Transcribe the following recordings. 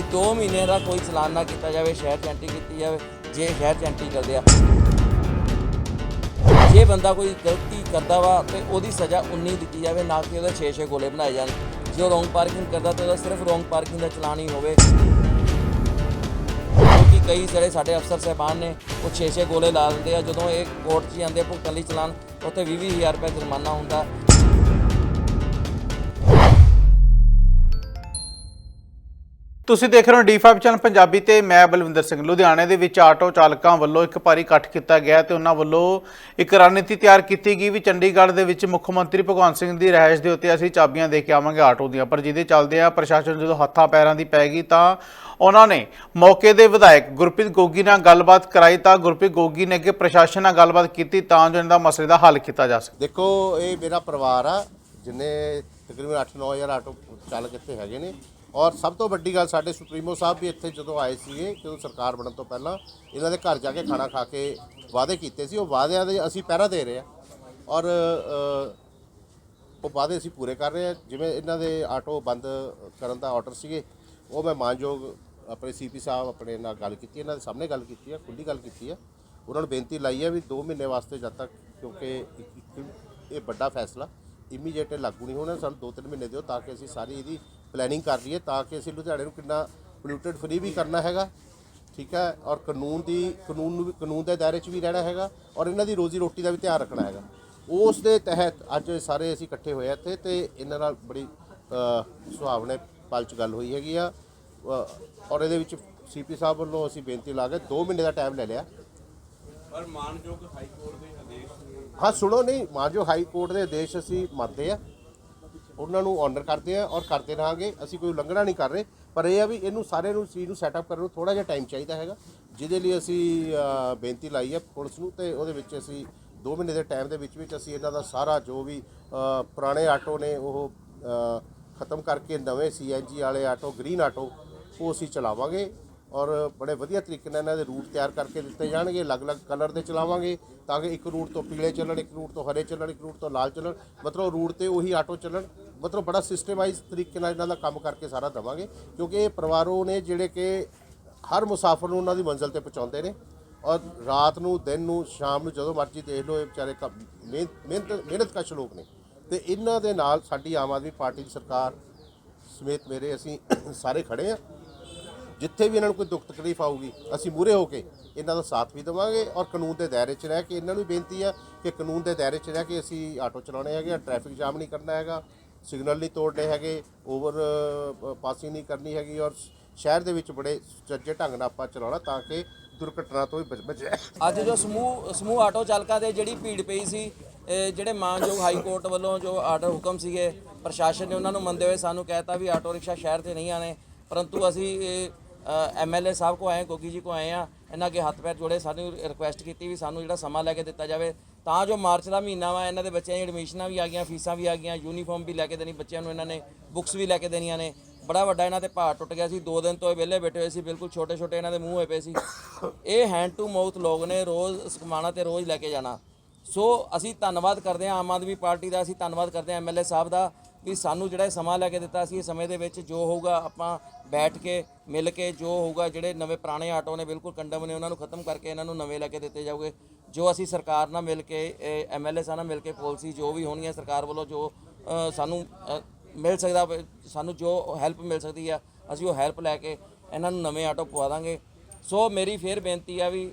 ਵੀ 2 ਮਹੀਨੇ ਦਾ ਕੋਈ ਚਲਾਨ ਨਾ ਕੀਤਾ ਜਾਵੇ, ਸ਼ਹਿਰ 'ਚ ਐਂਟਰੀ ਕੀਤੀ ਜਾਵੇ, ਜੇ ਸ਼ਹਿਰ 'ਚ ਐਂਟਰੀ ਕਰਦੇ ਆ। ਜੇ ਬੰਦਾ ਕੋਈ ਗਲਤੀ ਕਰਦਾ ਵਾ, ਤੇ ਉਹਦੀ ਸਜ਼ਾ ਉਨੀ ਦਿੱਤੀ ਜਾਵੇ, ਨਾ ਕਿ ਉਹਦੇ 6-6 ਗੋਲੇ ਬਣਾਏ ਜਾਣ। ਜੇ ਉਹ ਰੋਂਗ ਪਾਰਕਿੰਗ ਕਰਦਾ, ਤੇ ਉਹਦਾ ਸਿਰਫ ਰੋਂਗ ਪਾਰਕਿੰਗ ਦਾ ਚਲਾਨ ਹੀ ਹੋਵੇ। ਕਿਉਂਕਿ ਕਈ ਜਿਹੜੇ ਸਾਡੇ ਅਫਸਰ ਸਹਿਬਾਨ ਨੇ, ਉਹ 6-6 ਗੋਲੇ ਲਾ ਦਿੰਦੇ ਆ। ਜਦੋਂ ਇਹ ਕੋਰਟ 'ਚ ਜਾਂਦੇ ਆ, ਭੁਗਤਣ ਲਈ ਚਲਾਨ, ਉੱਥੇ 20-20000 ਰੁਪਏ ਜੁਰਮਾਨਾ ਹੁੰਦਾ। ਤੁਸੀਂ ਦੇਖ ਰਹੇ ਹੋ D5 ਚੈਨਲ ਪੰਜਾਬੀ ਤੇ ਮੈਂ ਬਲਵਿੰਦਰ ਸਿੰਘ। ਲੁਧਿਆਣੇ ਦੇ ਵਿੱਚ ਆਟੋ ਚਾਲਕਾਂ ਵੱਲੋਂ ਇੱਕ ਭਾਰੀ ਇਕੱਠ ਕੀਤਾ ਗਿਆ ਤੇ ਉਹਨਾਂ ਵੱਲੋਂ ਇੱਕ ਰਣਨੀਤੀ ਤਿਆਰ ਕੀਤੀ ਗਈ ਵੀ ਚੰਡੀਗੜ੍ਹ ਦੇ ਵਿੱਚ ਮੁੱਖ ਮੰਤਰੀ ਭਗਵੰਤ ਸਿੰਘ ਦੀ ਰਹਿائش ਦੇ ਉੱਤੇ ਅਸੀਂ ਚਾਬੀਆਂ ਦੇ ਕੇ ਆਵਾਂਗੇ ਆਟੋ ਦੀਆਂ। ਪਰ ਜਿਹਦੇ ਚੱਲਦੇ ਆ ਪ੍ਰਸ਼ਾਸਨ ਜਦੋਂ ਹੱਥਾਂ ਪੈਰਾਂ ਦੀ ਪੈ ਗਈ ਤਾਂ ਉਹਨਾਂ ਨੇ ਮੌਕੇ ਦੇ ਵਿਧਾਇਕ ਗੁਰਪ੍ਰੀਤ ਗੋਗੀ ਨਾਲ ਗੱਲਬਾਤ ਕਰਾਈ ਤਾਂ ਗੁਰਪ੍ਰੀਤ ਗੋਗੀ ਨੇ ਅੱਗੇ ਪ੍ਰਸ਼ਾਸਨ ਨਾਲ ਗੱਲਬਾਤ ਕੀਤੀ ਤਾਂ ਜੋ ਇਹਨਾਂ ਦਾ ਮਸਲੇ ਦਾ ਹੱਲ ਕੀਤਾ ਜਾ ਸਕੇ। ਦੇਖੋ, ਇਹ ਮੇਰਾ ਪਰਿਵਾਰ ਆ, ਜਿੰਨੇ ਤਕਰੀਬਨ 8-9000 ਆਟੋ ਚਾਲਕ ਇੱਥੇ ਹੈਗੇ ਨੇ। ਔਰ ਸਭ ਤੋਂ ਵੱਡੀ ਗੱਲ ਸਾਡੇ ਸੁਪਰੀਮੋ ਸਾਹਿਬ ਵੀ ਇੱਥੇ ਜਦੋਂ ਆਏ ਸੀਗੇ ਜਦੋਂ ਸਰਕਾਰ ਬਣਨ ਤੋਂ ਪਹਿਲਾਂ ਇਹਨਾਂ ਦੇ ਘਰ ਜਾ ਕੇ ਖਾਣਾ ਖਾ ਕੇ ਵਾਅਦੇ ਕੀਤੇ ਸੀ, ਉਹ ਵਾਅਦਿਆਂ ਦੇ ਅਸੀਂ ਪਹਿਰਾ ਦੇ ਰਹੇ ਆ ਔਰ ਉਹ ਵਾਅਦੇ ਅਸੀਂ ਪੂਰੇ ਕਰ ਰਹੇ ਆ ਜਿਵੇਂ ਇਹਨਾਂ ਦੇ ਆਟੋ ਬੰਦ ਕਰਨ ਦਾ ਆਰਡਰ ਸੀਗੇ, ਉਹ ਮੈਂ ਮਾਨਯੋਗ ਆਪਣੇ ਸੀਪੀ ਸਾਹਿਬ ਆਪਣੇ ਨਾਲ ਗੱਲ ਕੀਤੀ, ਇਹਨਾਂ ਦੇ ਸਾਹਮਣੇ ਗੱਲ ਕੀਤੀ ਹੈ ਖੁੱਲੀ ਗੱਲ ਕੀਤੀ ਹੈ। ਉਹਨਾਂ ਨੂੰ ਬੇਨਤੀ ਲਾਈ ਹੈ ਵੀ 2 ਮਹੀਨੇ ਵਾਸਤੇ ਜਦ ਤੱਕ, ਕਿਉਂਕਿ ਇਹ ਵੱਡਾ ਫੈਸਲਾ ਇਮੀਡੀਏਟ ਲਾਗੂ ਨਹੀਂ ਹੋਣਾ, ਸਾਨੂੰ 2-3 ਮਹੀਨੇ ਦਿਓ ਤਾਂ ਕਿ ਅਸੀਂ ਸਾਰੀ ਇਹਦੀ ਪਲੈਨਿੰਗ ਕਰ ਲਈਏ ਤਾਂ ਕਿ ਅਸੀਂ ਲੁਧਿਆਣੇ ਨੂੰ ਕਿੰਨਾ ਪੋਲਿਊਟਡ ਫਰੀ ਵੀ ਕਰਨਾ ਹੈਗਾ ਠੀਕ ਹੈ ਔਰ ਕਾਨੂੰਨ ਦੀ ਕਾਨੂੰਨ ਨੂੰ ਵੀ ਕਾਨੂੰਨ ਦੇ ਦਾਇਰੇ 'ਚ ਵੀ ਰਹਿਣਾ ਹੈਗਾ ਔਰ ਇਹਨਾਂ ਦੀ ਰੋਜ਼ੀ ਰੋਟੀ ਦਾ ਵੀ ਧਿਆਨ ਰੱਖਣਾ ਹੈਗਾ। ਉਸ ਦੇ ਤਹਿਤ ਅੱਜ ਸਾਰੇ ਅਸੀਂ ਇਕੱਠੇ ਹੋਏ ਇੱਥੇ ਤੇ ਇਹਨਾਂ ਨਾਲ ਬੜੀ ਸੁਹਾਵਣੇ ਪਲ 'ਚ ਗੱਲ ਹੋਈ ਹੈਗੀ ਆ। ਔਰ ਇਹਦੇ ਵਿੱਚ ਸੀਪੀ ਸਾਹਿਬ ਵੱਲੋਂ ਅਸੀਂ ਬੇਨਤੀ ਲਾ ਕੇ 2 ਮਹੀਨੇ ਦਾ ਟਾਈਮ ਲੈ ਲਿਆ। ਪਰ ਮਾਨਯੋਗ ਹਾਈ ਕੋਰਟ ਦੇ ਆਦੇਸ਼ ਹਾਂ ਸੁਣੋ ਨਹੀਂ ਮਾਜੋ ਹਾਈ ਕੋਰਟ ਦੇ ਆਦੇਸ਼ ਅਸੀਂ ਮੰਨਦੇ ਆ। ਉਹਨਾਂ ਨੂੰ ਆਨਰ ਕਰਦੇ ਆ ਔਰ ਕਰਦੇ ਰਹਾਂਗੇ। ਅਸੀਂ ਕੋਈ ਉਲੰਘਣਾ ਨਹੀਂ ਕਰ ਰਹੇ, ਪਰ ਇਹ ਆ ਵੀ ਇਹਨੂੰ ਸਾਰੇ ਨੂੰ ਚੀਜ਼ ਨੂੰ ਸੈਟਅਪ ਕਰਨ ਨੂੰ ਥੋੜਾ ਜਿਹਾ ਟਾਈਮ ਚਾਹੀਦਾ ਹੈਗਾ, ਜਿਹਦੇ ਲਈ ਅਸੀਂ ਬੇਨਤੀ ਲਾਈ ਹੈ ਪੁਲਿਸ ਨੂੰ ਤੇ ਉਹਦੇ ਵਿੱਚ ਅਸੀਂ 2 ਮਹੀਨੇ ਦੇ ਟਾਈਮ ਦੇ ਵਿੱਚ ਵਿੱਚ ਅਸੀਂ ਇਹਨਾਂ ਦਾ ਸਾਰਾ ਜੋ ਵੀ ਪੁਰਾਣੇ ਆਟੋ ਨੇ ਉਹ ਖਤਮ ਕਰਕੇ ਨਵੇਂ ਸੀਐਨਜੀ ਵਾਲੇ ਆਟੋ ਗ੍ਰੀਨ ਆਟੋ, ਉਹ ਅਸੀਂ ਚਲਾਵਾਂਗੇ ਔਰ ਬੜੇ ਵਧੀਆ ਤਰੀਕੇ ਨਾਲ ਇਹਨਾਂ ਦੇ ਰੂਟ ਤਿਆਰ ਕਰਕੇ ਦਿੱਤੇ ਜਾਣਗੇ। ਅਲੱਗ-ਅਲੱਗ ਕਲਰ ਦੇ ਚਲਾਵਾਂਗੇ ਤਾਂ ਕਿ ਇੱਕ ਰੂਟ ਤੋਂ ਪੀਲੇ ਚੱਲਣ, ਇੱਕ ਰੂਟ ਤੋਂ ਹਰੇ ਚੱਲਣ, ਇੱਕ ਰੂਟ ਤੋਂ ਲਾਲ ਚੱਲਣ। ਮਤਲਬ ਰੂਟ ਤੇ ਉਹੀ ਆਟੋ ਚੱਲਣ। ਮਤਲਬ ਬੜਾ ਸਿਸਟਮਾਈਜ਼ ਤਰੀਕੇ ਨਾਲ ਇਹਨਾਂ ਦਾ ਕੰਮ ਕਰਕੇ ਸਾਰਾ ਦਵਾਂਗੇ, ਕਿਉਂਕਿ ਇਹ ਪਰਿਵਾਰੋਂ ਨੇ ਜਿਹੜੇ ਕਿ ਹਰ ਮੁਸਾਫਰ ਨੂੰ ਉਹਨਾਂ ਦੀ ਮੰਜ਼ਿਲ ਤੇ ਪਹੁੰਚਾਉਂਦੇ ਨੇ ਔਰ ਰਾਤ ਨੂੰ, ਦਿਨ ਨੂੰ, ਸ਼ਾਮ ਨੂੰ ਜਦੋਂ ਮਰਜ਼ੀ ਦੇਖ ਲਓ, ਇਹ ਵਿਚਾਰੇ ਮਿਹਨਤ ਮਿਹਨਤ ਮਿਹਨਤ ਕਸ਼ ਲੋਕ ਨੇ। ਤੇ ਇਹਨਾਂ ਦੇ ਨਾਲ ਸਾਡੀ ਆਮ ਆਦਮੀ ਪਾਰਟੀ ਦੀ ਸਰਕਾਰ ਸਮੇਤ ਮੇਰੇ ਅਸੀਂ ਸਾਰੇ ਖੜੇ ਆ ਜਿੱਥੇ ਵੀ ਇਹਨਾਂ ਨੂੰ ਕੋਈ ਦੁੱਖ ਤਕਲੀਫ ਆਊਗੀ, ਅਸੀਂ ਮੂਰੇ ਹੋ ਕੇ ਇਹਨਾਂ ਦਾ ਸਾਥ ਵੀ ਦੇਵਾਂਗੇ ਔਰ ਕਾਨੂੰਨ ਦੇ ਦਾਇਰੇ 'ਚ ਰਹਿ ਕੇ ਇਹਨਾਂ ਨੂੰ ਵੀ ਬੇਨਤੀ ਆ ਕਿ ਕਾਨੂੰਨ ਦੇ ਦਾਇਰੇ 'ਚ ਰਹਿ ਕੇ ਅਸੀਂ ਆਟੋ ਚਲਾਉਣੇ ਹੈਗੇ ਟ੍ਰੈਫਿਕ ਜਾਮ ਨਹੀਂ ਕਰਨਾ ਹੈਗਾ। ਸਿਗਨਲ ਨਹੀਂ ਤੋੜਨੇ ਹੈਗੇ, ਓਵਰ ਪਾਸਿੰਗ ਨਹੀਂ ਕਰਨੀ ਹੈਗੀ ਔਰ ਸ਼ਹਿਰ ਦੇ ਵਿੱਚ ਬੜੇ ਸੁਚੱਜੇ ਢੰਗ ਨਾਲ ਆਪਾਂ ਚਲਾਉਣਾ ਤਾਂ ਕਿ ਦੁਰਘਟਨਾ ਤੋਂ ਵੀ ਬਚ, ਬਚੇ। ਅੱਜ ਜੋ ਸਮੂਹ ਸਮੂਹ ਆਟੋ ਚਾਲਕਾਂ ਦੇ ਜਿਹੜੀ ਭੀੜ ਪਈ ਸੀ ਜਿਹੜੇ ਮਾਨਯੋਗ ਹਾਈ ਕੋਰਟ ਵੱਲੋਂ ਜੋ ਆਰਡਰ ਹੁਕਮ ਸੀਗੇ, ਪ੍ਰਸ਼ਾਸਨ ਨੇ ਉਹਨਾਂ ਨੂੰ ਮੰਨਦੇ ਹੋਏ ਸਾਨੂੰ ਕਹਿਤਾ ਵੀ ਆਟੋ ਰਿਕਸ਼ਾ ਸ਼ਹਿਰ ਤੇ ਨਹੀਂ ਆਣੇ ਪਰੰਤੂ ਅਸੀਂ ਐਮਐਲਏ ਸਾਹਿਬ ਕੋ ਆਏ ਗੋਗੀ ਜੀ ਕੋ ਆਏ ਆ ਇਹਨਾਂ ਅੱਗੇ ਹੱਥ ਪੈਰ ਜੋੜੇ, ਸਾਨੂੰ ਰਿਕੁਐਸਟ ਕੀਤੀ ਵੀ ਸਾਨੂੰ ਜਿਹੜਾ ਸਮਾਂ ਲੈ ਕੇ ਦਿੱਤਾ ਜਾਵੇ। ਤਾਂ ਜੋ ਮਾਰਚ ਦਾ ਮਹੀਨਾ ਵਾ, ਇਹਨਾਂ ਦੇ ਬੱਚਿਆਂ ਦੀ ਐਡਮਿਸ਼ਨਾਂ ਵੀ ਆ ਗਈਆਂ, ਫੀਸਾਂ ਵੀ ਆ ਗਈਆਂ ਯੂਨੀਫਾਰਮ ਵੀ ਲੈ ਕੇ ਦੇਣੀ, ਬੱਚਿਆਂ ਨੂੰ ਇਹਨਾਂ ਨੇ ਬੁੱਕਸ ਵੀ ਲੈ ਕੇ ਦੇਣੀਆਂ ਨੇ। ਬੜਾ ਵੱਡਾ ਇਹਨਾਂ ਤੇ ਭਾਰ ਟੁੱਟ ਗਿਆ ਸੀ। ਦੋ ਦਿਨ ਤੋਂ ਇਹ ਵਿਹਲੇ ਬੈਠੇ ਹੋਏ ਸੀ, ਬਿਲਕੁਲ ਛੋਟੇ ਛੋਟੇ ਇਹਨਾਂ ਦੇ ਮੂੰਹ ਹੋਏ ਪਏ ਸੀ। ਇਹ ਹੈਂਡ ਟੂ ਮਾਊਥ ਲੋਕ ਨੇ ਰੋਜ਼ ਸਕਮਾਣਾ ਤੇ ਰੋਜ਼ ਲੈ ਕੇ ਜਾਣਾ। ਸੋ ਅਸੀਂ ਧੰਨਵਾਦ ਕਰਦੇ ਹਾਂ ਆਮ ਆਦਮੀ ਪਾਰਟੀ ਦਾ, ਅਸੀਂ ਧੰਨਵਾਦ ਕਰਦੇ ਹਾਂ ਐਮਐਲਏ ਸਾਹਿਬ ਦਾ। ਵੀ ਸਾਨੂੰ ਜਿਹੜਾ ਇਹ ਸਮਾਂ ਲੈ ਕੇ ਦਿੱਤਾ ਸੀ, ਇਹ ਸਮੇਂ ਦੇ ਵਿੱਚ ਜੋ ਹੋਊਗਾ ਆਪਾਂ ਬੈਠ ਕੇ, ਮਿਲ ਕੇ ਜੋ ਹੋਊਗਾ, ਜਿਹੜੇ ਨਵੇਂ ਪੁਰਾਣੇ ਆਟੋ ਨੇ ਬਿਲਕੁਲ ਕੰਡਮ ਨੇ, ਉਹਨਾਂ ਨੂੰ ਖਤਮ ਕਰਕੇ ਇਹਨਾਂ ਨੂੰ ਨਵੇਂ ਲੈ ਕੇ ਦਿੱਤੇ ਜਾਊਗੇ। ਜੋ ਅਸੀਂ ਸਰਕਾਰ ਨਾਲ ਮਿਲ ਕੇ ਐਮਐਲਏ ਸਾਹਿਬ ਨਾਲ ਮਿਲ ਕੇ ਪਾਲਿਸੀ ਜੋ ਵੀ ਹੋਣਗੀਆਂ ਸਰਕਾਰ ਵੱਲੋਂ ਜੋ ਸਾਨੂੰ ਮਿਲ ਸਕਦਾ ਸਾਨੂੰ ਜੋ ਹੈਲਪ ਮਿਲ ਸਕਦੀ ਆ, ਅਸੀਂ ਉਹ ਹੈਲਪ ਲੈ ਕੇ ਇਹਨਾਂ ਨੂੰ ਨਵੇਂ ਆਟੋ ਪਵਾ ਦਾਂਗੇ। ਸੋ ਮੇਰੀ ਫੇਰ ਬੇਨਤੀ ਆ ਵੀ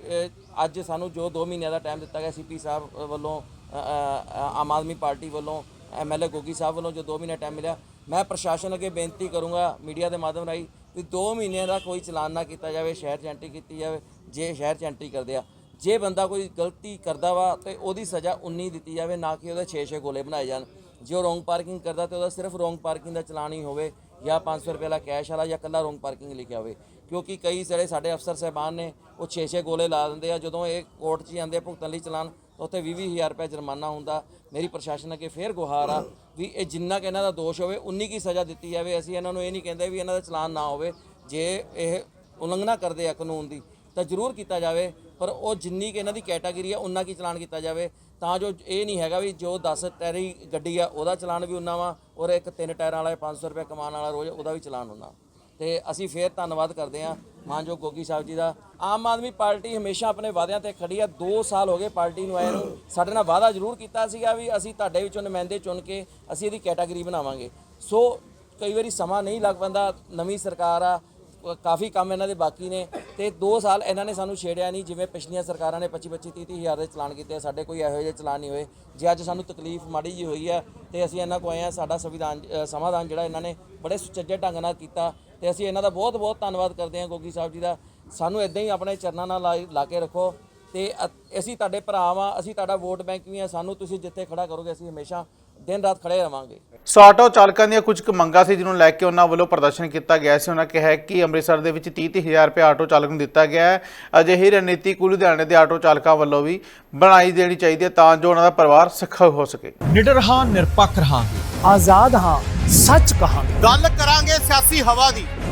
ਅੱਜ ਸਾਨੂੰ ਜੋ 2 ਮਹੀਨਿਆਂ ਦਾ ਟਾਈਮ ਦਿੱਤਾ ਗਿਆ ਸੀਪੀ ਸਾਹਿਬ ਵੱਲੋਂ ਆਮ ਆਦਮੀ ਪਾਰਟੀ ਵੱਲੋਂ ਐਮਐਲਏ ਗੋਗੀ ਸਾਹਿਬ ਵੱਲੋਂ ਜੋ 2 ਮਹੀਨੇ ਟਾਈਮ ਮਿਲਿਆ, ਮੈਂ ਪ੍ਰਸ਼ਾਸਨ ਅੱਗੇ ਬੇਨਤੀ ਕਰੂੰਗਾ ਮੀਡੀਆ ਦੇ ਮਾਧਿਅਮ ਰਾਹੀਂ ਵੀ 2 ਮਹੀਨਿਆਂ ਦਾ ਕੋਈ ਚਲਾਨ ਨਾ ਕੀਤਾ ਜਾਵੇ, ਸ਼ਹਿਰ 'ਚ ਐਂਟਰੀ ਕੀਤੀ ਜਾਵੇ, ਜੇ ਸ਼ਹਿਰ 'ਚ ਐਂਟਰੀ ਕਰਦੇ ਆ। ਜੇ ਬੰਦਾ ਕੋਈ ਗਲਤੀ ਕਰਦਾ ਵਾ ਤੇ ਉਹਦੀ ਸਜ਼ਾ ਉਨੀ ਦਿੱਤੀ ਜਾਵੇ, ਨਾ ਕਿ ਉਹਦੇ 6-6 ਗੋਲੇ ਬਣਾਏ ਜਾਣ। ਜੇ ਉਹ ਰੋਂਗ ਪਾਰਕਿੰਗ ਕਰਦਾ ਤੇ ਉਹਦਾ ਸਿਰਫ ਰੋਂਗ ਪਾਰਕਿੰਗ ਦਾ ਚਲਾਨ ਹੀ ਹੋਵੇ, ਜਾਂ 500 ਰੁਪਏ ਵਾਲਾ ਕੈਸ਼ ਵਾਲਾ ਜਾਂ ਕੱਲਾ ਰੋਂਗ ਪਾਰਕਿੰਗ ਲਿਖਿਆ ਹੋਵੇ। ਕਿਉਂਕਿ ਕਈ ਜਿਹੜੇ ਸਾਡੇ ਅਫਸਰ ਸਹਿਬਾਨ ਨੇ, ਉਹ 6-6 ਗੋਲੇ ਲਾ ਦਿੰਦੇ ਆ, ਜਦੋਂ ਇਹ ਕੋਰਟ 'ਚ ਜਾਂਦੇ ਆ ਭੁਗਤਣ ਲਈ ਚਲਾਨ ਉੱਥੇ 20-20000 ਰੁਪਏ ਜੁਰਮਾਨਾ ਹੁੰਦਾ। ਮੇਰੀ ਪ੍ਰਸ਼ਾਸਨ ਅੱਗੇ ਫੇਰ ਗੁਹਾਰ ਆ ਵੀ ਇਹ ਜਿੰਨਾ ਕਿ ਇਹਨਾਂ ਦਾ ਦੋਸ਼ ਹੋਵੇ, ਉਨੀ ਕੀ ਸਜ਼ਾ ਦਿੱਤੀ ਜਾਵੇ। ਅਸੀਂ ਇਹਨਾਂ ਨੂੰ ਇਹ ਨਹੀਂ ਕਹਿੰਦੇ ਵੀ ਇਹਨਾਂ ਦਾ ਚਲਾਨ ਨਾ ਹੋਵੇ, ਜੇ ਇਹ ਉਲੰਘਣਾ ਕਰਦੇ ਆ ਕਾਨੂੰਨ ਦੀ, ਤਾਂ ਜ਼ਰੂਰ ਕੀਤਾ ਜਾਵੇ। ਪਰ ਉਹ ਜਿੰਨੀ ਕਿ ਇਹਨਾਂ ਦੀ ਕੈਟਾਗਰੀ ਆ, ਉਨਾ ਕੀ ਚਲਾਨ ਕੀਤਾ ਜਾਵੇ। ਤਾਂ ਜੋ ਇਹ ਨਹੀਂ ਹੈਗਾ ਵੀ ਜੋ 10 ਟਾਇਰੀ ਗੱਡੀ ਆ, ਉਹਦਾ ਚਲਾਨ ਵੀ ਉਨਾ ਵਾ, ਔਰ ਇੱਕ ਤਿੰਨ ਟਾਇਰਾਂ ਵਾਲਾ 500 ਰੁਪਏ ਕਮਾਉਣ ਵਾਲਾ ਰੋਜ਼, ਉਹਦਾ ਵੀ ਚਲਾਨ ਉਨਾ। ਤੇ ਅਸੀਂ ਫੇਰ ਧੰਨਵਾਦ ਕਰਦੇ ਹਾਂ ਮਾਨਯੋਗ ਗੋਗੀ ਸਾਹਿਬ ਜੀ ਦਾ। ਆਮ ਆਦਮੀ ਪਾਰਟੀ ਹਮੇਸ਼ਾ ਆਪਣੇ ਵਾਅਦਿਆਂ ਤੇ ਖੜੀ ਆ। 2 ਸਾਲ ਹੋ ਗਏ ਪਾਰਟੀ ਨੂੰ ਆਏ ਨੂੰ। ਸਾਡੇ ਨਾਲ ਵਾਅਦਾ ਜ਼ਰੂਰ ਕੀਤਾ ਸੀਗਾ ਵੀ ਅਸੀਂ ਤੁਹਾਡੇ ਵਿੱਚੋਂ ਨੁਮਾਇੰਦੇ ਚੁਣ ਕੇ ਅਸੀਂ ਇਹਦੀ ਕੈਟਾਗਰੀ ਬਣਾਵਾਂਗੇ। ਸੋ ਕਈ ਵਾਰੀ ਸਮਾਂ ਨਹੀਂ ਲੱਗ ਪੈਂਦਾ। ਨਵੀਂ ਸਰਕਾਰ ਆ। ਕਾਫੀ ਕੰਮ ਇਹਨਾਂ ਦੇ ਬਾਕੀ ਨੇ। ਤੇ 2 ਸਾਲ ਇਹਨਾਂ ਨੇ ਸਾਨੂੰ ਛੇੜਿਆ ਨਹੀਂ ਜਿਵੇਂ ਪਿਛਲੀਆਂ ਸਰਕਾਰਾਂ ਨੇ 25 25 30 ਹਜ਼ਾਰ ਦੇ ਚਲਾਨ ਕੀਤੇ ਆ, ਸਾਡੇ ਕੋਈ ਇਹੋ ਜਿਹੇ ਚਲਾਨ ਨਹੀਂ ਹੋਏ। ਜੇ ਅੱਜ ਸਾਨੂੰ ਤਕਲੀਫ ਮਾੜੀ ਜੀ ਹੋਈ ਹੈ ਤੇ ਅਸੀਂ ਇਹਨਾਂ ਕੋ ਆਏ ਆ ਸਾਡਾ ਸੰਵਿਧਾਨ ਸਮਾਧਾਨ ਜਿਹੜਾ ਇਹਨਾਂ ਨੇ ਬੜੇ ਸੁਚੱਜੇ ਢੰਗ ਨਾਲ ਕੀਤਾ ਤੇ ਅਸੀਂ ਇਹਨਾਂ ਦਾ ਬਹੁਤ ਬਹੁਤ ਧੰਨਵਾਦ ਕਰਦੇ ਹਾਂ ਗੋਗੀ ਸਾਹਿਬ ਜੀ ਦਾ। ਸਾਨੂੰ ਇਦਾਂ ਹੀ ਆਪਣੇ ਚਰਨਾਂ ਨਾਲ ਲਾ- ਲਾ ਕੇ ਰੱਖੋ। ਤੇ ਅ- ਅਸੀਂ ਤੁਹਾਡੇ ਭਰਾ ਵਾਂ ਅਸੀਂ ਤੁਹਾਡਾ ਵੋਟ ਬੈਂਕ ਵੀ ਆ ਸਾਨੂੰ ਤੁਸੀਂ ਜਿੱਥੇ ਖੜਾ ਕਰੋਗੇ ਅਸੀਂ ਹਮੇਸ਼ਾ ਦਿਨ ਰਾਤ ਖੜੇ ਰਵਾਂਗੇ। ਸੋ ਆਟੋ ਚਾਲਕਾਂ ਦੀਆਂ ਕੁਝ ਕੁ ਮੰਗਾਂ ਸੀ ਜਿਹਨੂੰ ਲੈ ਕੇ ਉਹਨਾਂ ਵੱਲੋਂ ਪ੍ਰਦਰਸ਼ਨ ਕੀਤਾ ਗਿਆ ਸੀ। ਉਹਨਾਂ ਕਿਹਾ ਕਿ ਅੰਮ੍ਰਿਤਸਰ ਦੇ ਵਿੱਚ 30 ਹਜ਼ਾਰ ਰੁਪਏ ਆਟੋ ਚਾਲਕ ਨੂੰ ਦਿੱਤਾ ਗਿਆ ਹੈ। ਅਜਿਹੀ ਰਣਨੀਤੀ ਕੁੱਲ ਲੁਧਿਆਣੇ ਦੇ ਆਟੋ ਚਾਲਕਾਂ ਵੱਲੋਂ ਵੀ ਬਣਾਈ ਦੇਣੀ ਚਾਹੀਦੀ ਹੈ ਤਾਂ ਜੋ ਉਹਨਾਂ ਦਾ ਪਰਿਵਾਰ ਸੁਖੀ ਹੋ ਸਕੇ। ਨਿਡਰ ਹਾਂ ਨਿਰਪੱਖ ਰਹਾਂਗੇ। ਆਜ਼ਾਦ ਹਾਂ ਸੱਚ ਕਹਾਂਗੇ। ਗੱਲ ਕਰਾਂਗੇ ਸਿਆਸੀ ਹਵਾ ਦੀ।